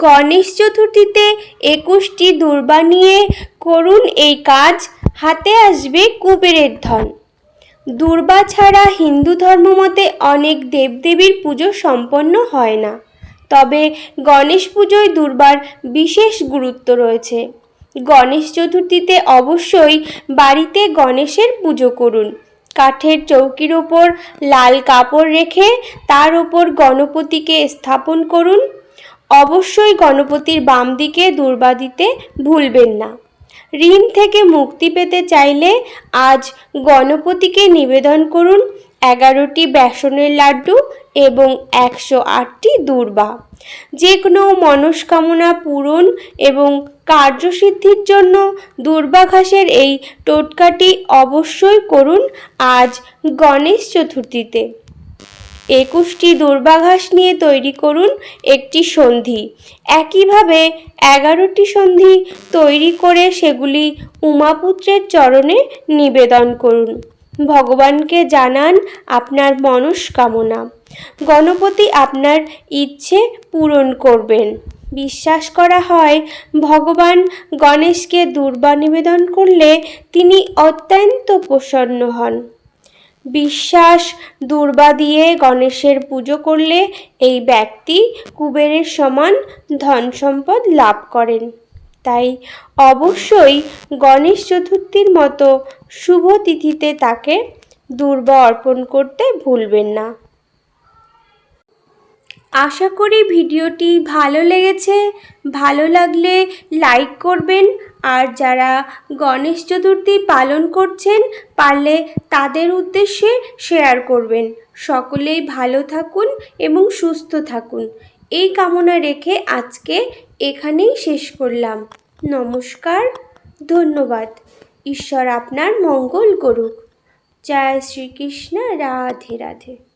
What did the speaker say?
গণেশ চতুর্থীতে একুশটি দুর্বা নিয়ে করুন এই কাজ, হাতে আসবে কুবেরের ধন। দুর্বা ছাড়া হিন্দু ধর্মমতে অনেক দেবদেবীর পুজো সম্পন্ন হয় না। তবে গণেশ পুজোয় দুর্বার বিশেষ গুরুত্ব রয়েছে। গণেশ চতুর্থীতে অবশ্যই বাড়িতে গণেশের পুজো করুন। কাঠের চৌকির ওপর লাল কাপড় রেখে তার ওপর গণপতিকে স্থাপন করুন। অবশ্যই গণপতির বাম দিকে দুর্বা দিতে ভুলবেন না। ঋণ থেকে মুক্তি পেতে চাইলে আজ গণপতিকে নিবেদন করুন এগারোটি বেসনের লাড্ডু এবং একশো আটটি দূর্বা। যে কোনো মনস্কামনা পূরণ এবং কার্যসিদ্ধির জন্য দুর্বা ঘাসের এই টোটকাটি অবশ্যই করুন আজ গণেশ চতুর্থীতে। একুশটি দুর্বাঘাস নিয়ে তৈরি করুন একটি সন্ধি। একইভাবে এগারোটি সন্ধি তৈরি করে সেগুলি উমাপুত্রের চরণে নিবেদন করুন। ভগবানকে জানান আপনার মনস্কামনা। গণপতি আপনার ইচ্ছে পূরণ করবেন। বিশ্বাস করা হয়, ভগবান গণেশকে দুর্বা নিবেদন করলে তিনি অত্যন্ত প্রসন্ন হন। বিশ্বাস দুর্বা দিয়ে গণেশের পুজো করলে এই ব্যক্তি কুবেরের সমান ধন সম্পদ লাভ করেন। তাই অবশ্যই গণেশ চতুর্থীর মতো শুভ তিথিতে তাকে দুর্বা অর্পণ করতে ভুলবেন না। আশা করি ভিডিওটি ভালো লেগেছে। ভালো লাগলে লাইক করবেন। আর যারা গণেশ চতুর্থী পালন করছেন, পারলে তাদের উদ্দেশ্যে শেয়ার করবেন। সকলেই ভালো থাকুন এবং সুস্থ থাকুন। এই কামনা রেখে আজকে এখানেই শেষ করলাম। নমস্কার, ধন্যবাদ। ঈশ্বর আপনার মঙ্গল করুক। জয় শ্রীকৃষ্ণ, রাধে রাধে।